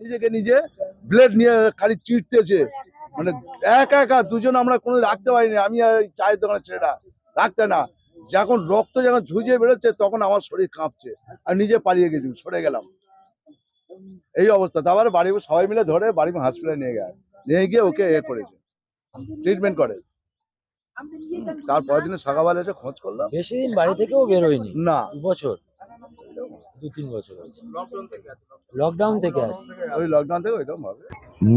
নিজেকে নিজে ব্লেড নিয়ে খালি চিটতেছে মানে একা একা দুজন আমরা কোনো রাখতে পারিনি। আমি চায়ের দোকানের ছেলেটা রাখতে না। যখন রক্ত যখন ঝুঁজে বেরোচ্ছে তখন আমার শরীর কাঁপছে। আর নিজে পালিয়ে গেছি সরে গেলাম। এই অবস্থা। তারপরে বাড়ি সবাই মিলে ধরে বাড়ি হসপিটালে নিয়ে গেছে। নিয়ে গিয়ে ওকে এ করেছে। ট্রিটমেন্ট করে। তারপরের দিনে সকালবেলা এসে খোঁজ করলাম। বেশি দিন বাড়ি থেকেও বেরোয়নি? না। বছর? লকডাউন থেকে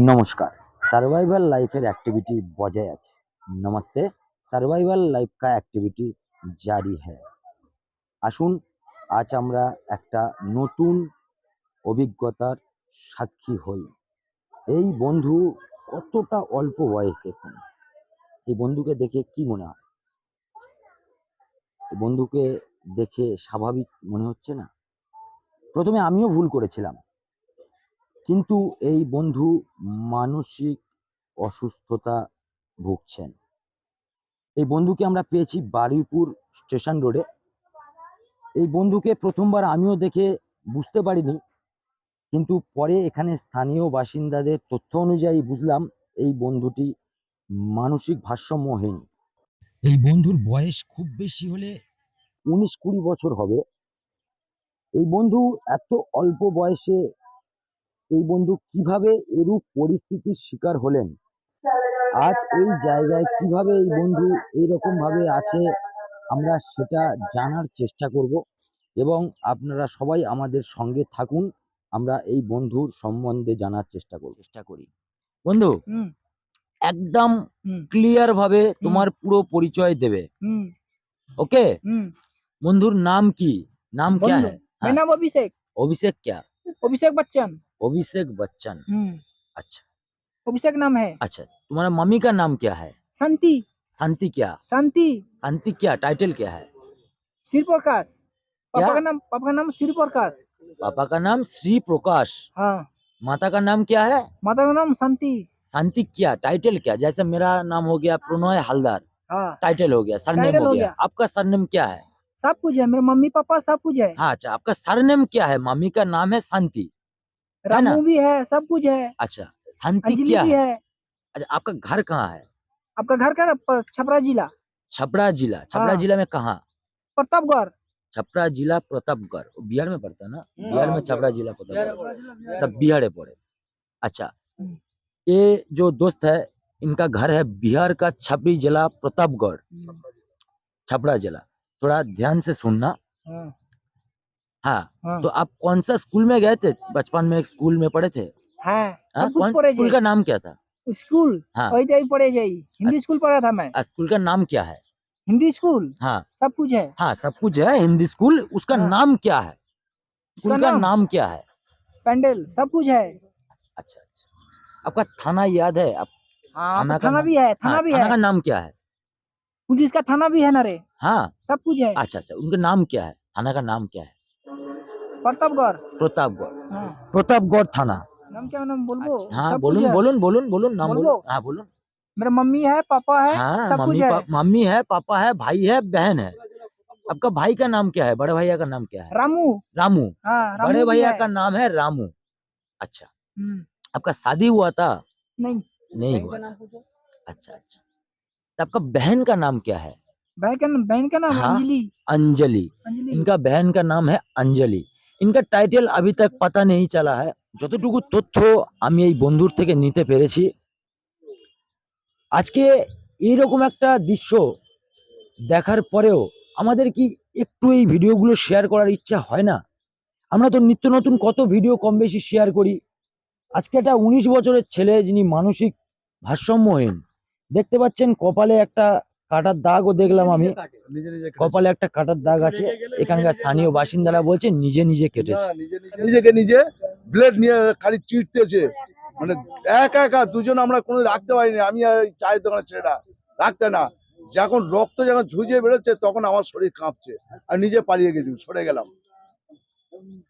নমস্কার সার্ভাইভাল লাইফের অ্যাক্টিভিটি বজায় আছে। নমস্তে সার্ভাইভাল লাইফ কা অ্যাক্টিভিটি জারি হ্যাঁ আসুন আজ আমরা একটা নতুন অভিজ্ঞতার সাক্ষী হই। এই বন্ধু কতটা অল্প বয়স দেখুন। এই বন্ধুকে দেখে কি মনে হয়? বন্ধুকে দেখে স্বাভাবিক মনে হচ্ছে না? প্রথমে আমিও ভুল করেছিলাম। কিন্তু এই বন্ধু মানসিক অসুস্থতা ভুগছেন। এই বন্ধুকে আমরা পেয়েছি বারুইপুর স্টেশন রোডে। এই বন্ধুকে প্রথমবার আমিও দেখে বুঝতে পারিনি। কিন্তু পরে এখানে স্থানীয় বাসিন্দাদের তথ্য অনুযায়ী বুঝলাম, এই বন্ধুটি মানসিক ভারসাম্যহীন। এই বন্ধুর বয়স খুব বেশি হলে উনিশ কুড়ি বছর হবে। এই বন্ধু এত অল্প বয়সে এই বন্ধু কিভাবে এরূপ পরিস্থিতির শিকার হলেন আজ এই জায়গায় কিভাবে এই বন্ধু এইরকম ভাবে আছে আমরা সেটা জানার চেষ্টা করব এবং আপনারা সবাই আমাদের সঙ্গে থাকুন আমরা এই বন্ধুর সম্বন্ধে জানার চেষ্টা করব চেষ্টা করি বন্ধু হুম একদম হুম ক্লিয়ার ভাবে তোমার পুরো পরিচয় দেবে হুম ওকে হুম বন্ধুর नाम की नाम क्या बंधु, है मेरा हाँ, नाम अभिषेक। अभिषेक क्या? अभिषेक बच्चन। अभिषेक बच्चन। हम्म। अच्छा। अभिषेक नाम है। अच्छा तुम्हारा मम्मी का नाम क्या है? शांति शांति क्या? शांति शांति क्या? टाइटल क्या है? श्री प्रकाश पापा का नाम पापा का नाम श्री प्रकाश पापा का नाम श्री प्रकाश हाँ। माता का नाम क्या है? माता का नाम शांति शांति क्या? टाइटल क्या? जैसे मेरा नाम हो गया प्रणय हलदार। हाँ। टाइटल हो गया सरनेम हो गया। आपका सरनेम क्या है? सब कुछ है मेरे मम्मी पापा सब कुछ है। हाँ अच्छा आपका सरनेम क्या है? मम्मी का नाम है शांति है रामू भी है सब कुछ है। अच्छा शांति क्या है? है। अच्छा आपका घर कहाँ है? आपका घर का छपरा जिला। छपरा जिला छपरा हाँ। जिला में कहा? प्रतापगढ़। छपरा जिला प्रतापगढ़ बिहार में पड़ता है ना? बिहार में छपरा जिला प्रतापगढ़। सब बिहार पड़े। अच्छा हम्म। ये जो दोस्त है इनका घर है बिहार का छपरी जिला प्रतापगढ़। छपरा जिला। थोड़ा ध्यान से सुनना। हाँ। हाँ हाँ। तो आप कौन सा स्कूल में गए थे? बचपन में एक स्कूल में पढ़े थे? हाँ हाँ, सब कुछ कौन स्कूल का नाम क्या था? स्कूल? हाँ। वही जाई पढ़े जाई हिंदी अच्छा। स्कूल पढ़ा था मैं। स्कूल का नाम क्या है? हिंदी स्कूल? हाँ। सब कुछ है। हाँ सब कुछ है हिंदी स्कूल। उसका हाँ। नाम क्या है? स्कूल का नाम? क्या है? पेंडल सब कुछ है। अच्छा अच्छा आपका थाना याद है? आप हाँ थाना तो थाना भी है थाना हाँ, भी थाना है। का नाम क्या है? पुलिस का थाना भी है ना रे? हाँ। सब कुछ है। अच्छा अच्छा उनका नाम क्या है? थाना का नाम क्या है? प्रतापगढ़। प्रतापगढ़। हाँ। प्रतापगढ़ थाना। नाम क्या नाम बोलबो हाँ सब कुछ बोलून है। बोलून बोलून बोलून नाम बोलो हाँ बोलून। मेरा मम्मी है पापा है हाँ सब मम्मी कुछ है। पा, मम्मी है पापा है भाई है बहन है। आपका भाई का नाम क्या है? बड़े भैया का नाम क्या है? रामू। रामू। हाँ रामू बड़े भैया का नाम है रामू। अच्छा। हम्म, आपका शादी हुआ था? नहीं। नहीं हुआ। अच्छा अच्छा। आपका बहन का नाम क्या है बहन का नाम बहन का नाम हाँ। अंजलि अंजलि अंजलि इनका बहन का नाम है अंजलि ইনকা টাইটেল अभी तक पता नहीं चला है যতটুকু তথ্য আমি এই বন্ধুর থেকে নিতে পেরেছি আজকে এইরকম একটা দৃশ্য দেখার পরেও আমাদের কি একটু এই ভিডিওগুলো শেয়ার করার ইচ্ছা হয় না আমরা তো নিত্য নতুন কত ভিডিও কম বেশি শেয়ার করি আজকে একটা উনিশ বছরের ছেলে যিনি মানসিক ভারসাম্যহীন দেখতে পাচ্ছেন কপালে একটা কাটার দাগও দেখলাম আমি। কপালে একটা কাটার দাগ আছে। এখানকার স্থানীয় বাসিন্দারা বলছে নিজে নিজে কেটেছে। নিজেকে নিজে ব্লেড নিয়ে খালি চিটতেছে মানে একা একা দুজন আমরা কোনো রাখতে পারিনি। আমি চায়ের দোকানের ছেলেটা রাখতে না। যখন রক্ত যখন ঝুঁজে বেরোচ্ছে তখন আমার শরীর কাঁপছে। আর নিজে পালিয়ে গেছি সরে গেলাম।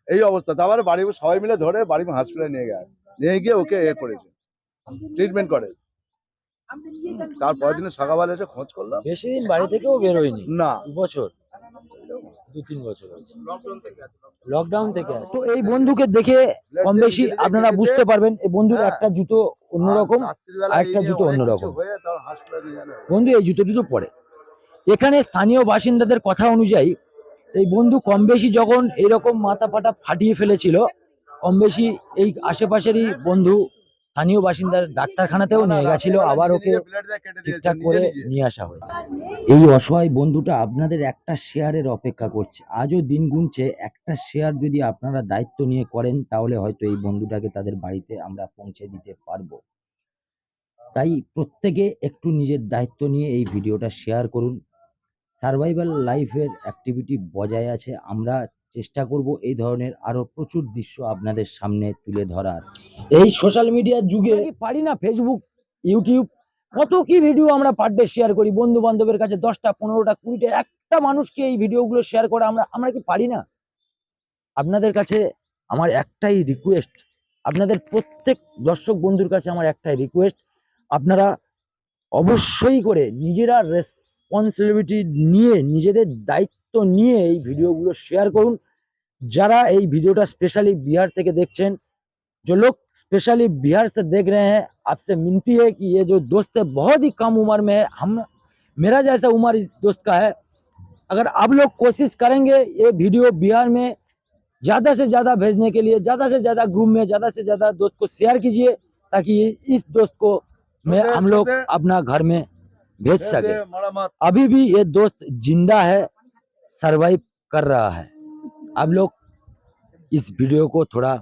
এই অবস্থা। তারপরে বাড়ি সবাই মিলে ধরে বাড়ি হসপিটালে নিয়ে গেছে। নিয়ে গিয়ে ওকে এ করেছে। ট্রিটমেন্ট করে। তারপরের দিনে সকালবেলা এসে খোঁজ করলাম। বেশি দিন বাড়ি থেকেও বেরোয়নি। না। বছর। দু তিন বছর লকডাউন থেকে তো এই বন্ধুকে দেখে কম বেশি আপনারা বুঝতে পারবেন এই বন্ধুর হ্যাঁ। একটা জুতো অন্যরকম জুতো অন্যরকম। বন্ধু এই জুতো জুতো পরে। এখানে স্থানীয় বাসিন্দাদের কথা অনুযায়ী এই বন্ধু কম বেশি যখন এরকম মাথা ফাটা ফাটিয়ে ফেলেছিল কম বেশি এই আশেপাশেরই বন্ধু স্থানীয় বাসিন্দার ডাক্তারখানাতেও নিয়ে গেছিল, আবার ওকে ঠিকঠাক করে নিয়ে আসা হয়েছে। এই অসহায় বন্ধুটা আপনাদের একটা শেয়ারের অপেক্ষা করছে। আজও দিন গুনছে, একটা শেয়ার যদি আপনারা দায়িত্ব নিয়ে করেন, তাহলে হয়তো এই বন্ধুটাকে তাদের বাড়িতে আমরা পৌঁছে দিতে পারব। তাই প্রত্যেকে একটু নিজের দায়িত্ব নিয়ে এই ভিডিওটা শেয়ার করুন। সার্ভাইভাল লাইফের অ্যাক্টিভিটি বজায় আছে। আমরা চেষ্টা করব এই ধরনের আরও প্রচুর দৃশ্য আপনাদের সামনে তুলে ধরার। এই সোশ্যাল মিডিয়ার যুগে পারি না ফেসবুক ইউটিউব কত কি ভিডিও আমরা পার ডে শেয়ার করি? বন্ধু বান্ধবের কাছে দশটা, পনেরোটা, কুড়িটা, একটা মানুষকে এই ভিডিওগুলো শেয়ার করা আমরা আমরা কি পারি না? আপনাদের কাছে আমার একটাই রিকোয়েস্ট আপনাদের প্রত্যেক দর্শক বন্ধুর কাছে আমার একটাই রিকোয়েস্ট আপনারা অবশ্যই করে নিজেরা রেসপন্সিবিলিটি নিয়ে নিজেদের দায়িত্ব तो नहीं এই शेयर শেয়ার जरा भिडियो এই बिहार के देखें जो लोग स्पेशली बिहार से देख रहे हैं आपसे मिनती है कि ये जो दोस्त है बहुत ही कम उम्र में है। हम मेरा जैसा उम्र इस दोस्त का है। अगर आप लोग कोशिश करेंगे ये वीडियो बिहार में ज़्यादा से ज़्यादा भेजने के लिए ज़्यादा से ज़्यादा ग्रुप में ज़्यादा से ज़्यादा दोस्त को शेयर कीजिए ताकि इस दोस्त को मैं हम लोग अपना घर में भेज सके। अभी भी ये दोस्त ज़िंदा है। सरवाइव कर रहा है आप लोग इस वीडियो को थोड़ा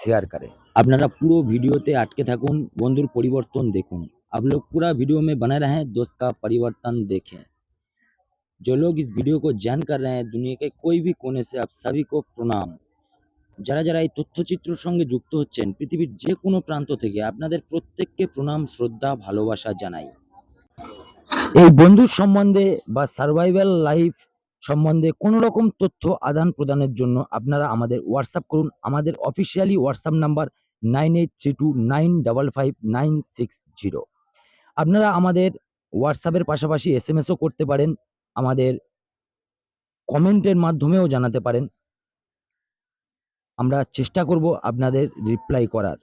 शेयर करें আপনারা পুরো ভিডিওতে আটকে থাকুন বন্ধুর পরিবর্তন দেখুন आप लोग पूरा वीडियो में बने रहें दोस्त का परिवर्तन देखें जो लोग इस वीडियो को जान कर रहे हैं दुनिया के कोई भी कोने से आप सभी को প্রণাম যারা যারা এই তথ্যচিত্রের সঙ্গে যুক্ত হচ্ছেন পৃথিবীর যে কোনো প্রান্ত থেকে আপনাদের প্রত্যেককে প্রণাম শ্রদ্ধা ভালোবাসা জানাই এই বন্ধুর সম্বন্ধে বা সার্ভাইভাল লাইফ সম্বন্ধে কোনো রকম তথ্য আদান প্রদানের জন্য আপনারা আমাদের হোয়াটসঅ্যাপ করুন আমাদের officially WhatsApp number nine eight three two nine double five nine six zero আপনারা আমাদের হোয়াটসঅ্যাপের পাশাপাশি এস এম এসও করতে পারেন আমাদের কমেন্টের মাধ্যমেও জানাতে পারেন আমরা চেষ্টা করব আপনাদের रिप्लाई করার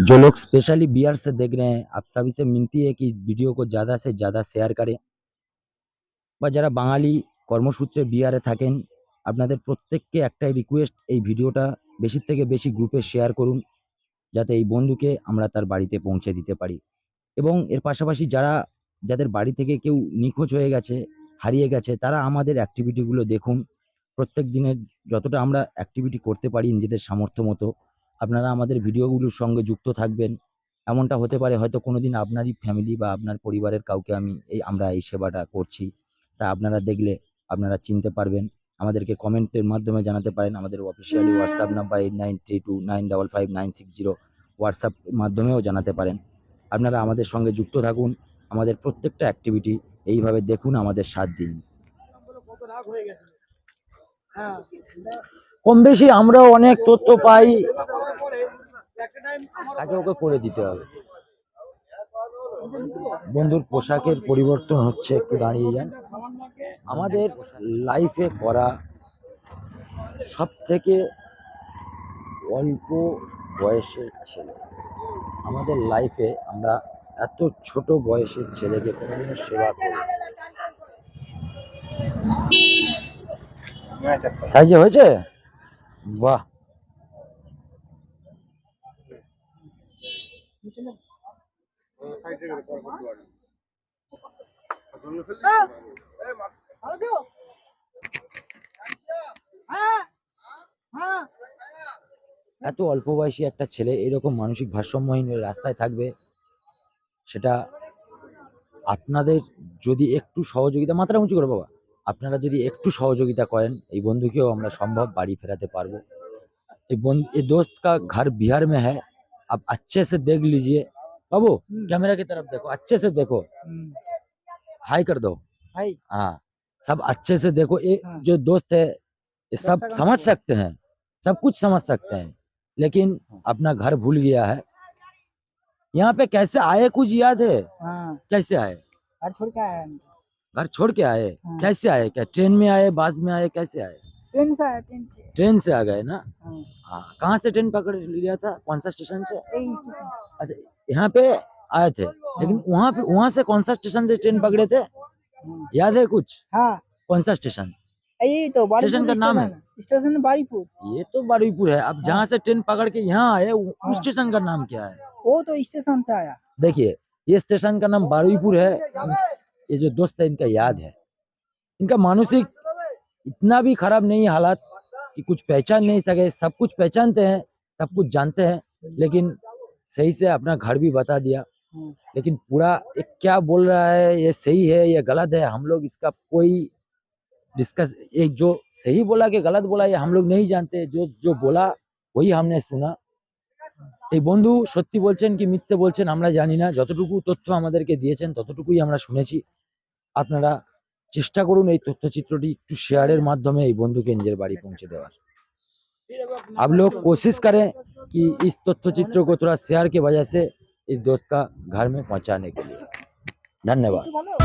जो लोग स्पेशली बिहार से देख रहे हैं आप सभी से मिनती है कि इस वीडियो को ज़्यादा से ज़्यादा शेयर करें বা যারা বাঙালি কর্মসূত্রে বিহারে থাকেন, আপনাদের প্রত্যেককে একটাই রিকোয়েস্ট এই ভিডিওটা বেশি থেকে বেশি গ্রুপে শেয়ার করুন, যাতে এই বন্ধুকে আমরা তার বাড়িতে পৌঁছে দিতে পারি। এবং এর পাশাপাশি যারা, যাদের বাড়ি থেকে কেউ নিখোঁজ হয়ে গেছে, হারিয়ে গেছে, তারা আমাদের অ্যাক্টিভিটিগুলো দেখুন। প্রত্যেক দিনের যতটা আমরা অ্যাক্টিভিটি করতে পারি নিজেদের সামর্থ্য মতো, আপনারা আমাদের ভিডিওগুলোর সঙ্গে যুক্ত থাকবেন। এমনটা হতে পারে হয়তো কোনোদিন আপনারই ফ্যামিলি বা আপনার পরিবারের কাউকে আমি এই, আমরা এই সেবাটা করছি। তা আপনারা দেখলে আপনারা চিনতে পারবেন। আমাদেরকে কমেন্টের মাধ্যমে জানাতে পারেন আমাদের officially WhatsApp number eight nine three two nine double five nine six zero WhatsApp মাধ্যমেও জানাতে পারেন। আপনারা আমাদের সঙ্গে যুক্ত থাকুন, আমাদের প্রত্যেকটা অ্যাক্টিভিটি এইভাবে দেখুন আমাদের সাত দিন। কম বেশি আমরাও অনেক তথ্য পাই। তাকে ওকে করে দিতে হবে। বন্ধুর পোশাকের পরিবর্তন হচ্ছে, একটু দাঁড়িয়ে যান। আমাদের লাইফে করা সব থেকে অল্প বয়সের ছেলে। আমাদের লাইফে আমরা এত ছোট বয়সের ছেলেকে কোনোদিনও সেবা করি সাইজে হয়েছে? বাহ! এত অল্প বয়সী একটা ছেলে এরকম মানসিক ভারসাম্যহীন হয়ে রাস্তায় থাকবে সেটা আপনাদের যদি একটু সহযোগিতা মাত্রা উঁচু করো বাবা আপনারা যদি একটু সহযোগিতা করেন এই বন্ধুকেও আমরা সম্ভব বাড়ি ফেরাতে পারবো ये बंद ये दोस्त का घर बिहार में है आप अच्छे से देख लीजिए बाबू कैमरा की तरफ देखो अच्छे से देखो हाई कर दो हाय हाँ सब अच्छे से देखो ये हाँ। जो दोस्त है ये सब समझ सकते हैं सब कुछ समझ सकते हैं लेकिन अपना घर भूल गया है। यहाँ पे कैसे आए कुछ याद है? हाँ। कैसे आए? घर छोड़ के है। घर छोड़ के आए? हाँ। कैसे आए? क्या ट्रेन में आए बस में आए कैसे आए? ट्रेन से आया ट्रेन से। ट्रेन से आ गए ना? हाँ। हाँ कहाँ से ट्रेन पकड़ लिया था? कौन सा स्टेशन से। अच्छा यहाँ पे आए थे लेकिन वहाँ पे वहाँ से कौन सा स्टेशन से ट्रेन पकड़े थे। याद है कुछ? हाँ। कौन सा स्टेशन? यही तो स्टेशन का नाम है? स्टेशन बारीपुर। ये तो बारुईपुर है। अब जहाँ से ट्रेन पकड़ के यहाँ आए उस हाँ। स्टेशन का नाम क्या है? वो तो स्टेशन से आया। देखिए ये स्टेशन का नाम बारुईपुर है। ये जो दोस्त है इनका याद है। इनका मानसिक इतना भी खराब नहीं है हालात कि कुछ पहचान नहीं सके। सब कुछ पहचानते हैं सब कुछ जानते हैं लेकिन सही से अपना घर भी बता दिया। लेकिन पूरा ये क्या बोल रहा है ये सही है ये गलत है हम लोग इसका कोई डिस्कस एक जो सही बोला कि गलत बोला ये हम लोग नहीं जानते जो जो बोला वही हमने सुना এই বন্ধু সত্যি বলছেন কি মিথ্যে বলছেন আমরা জানি না যতটুকু তথ্য আমাদেরকে দিয়েছেন ততটুকুই আমরা শুনেছি আপনারা চেষ্টা করুন এই তথ্যচিত্রটি একটু শেয়ারের মাধ্যমে এই বন্ধুকে নিজের বাড়ি পৌঁছে দেওয়ার आप लोग कोशिश करें कि इस तथ्यचित्र को थोड़ा शेयर के वजह से इस दोस्त का घर में पहुँचाने के लिए। धन्यवाद। ভালো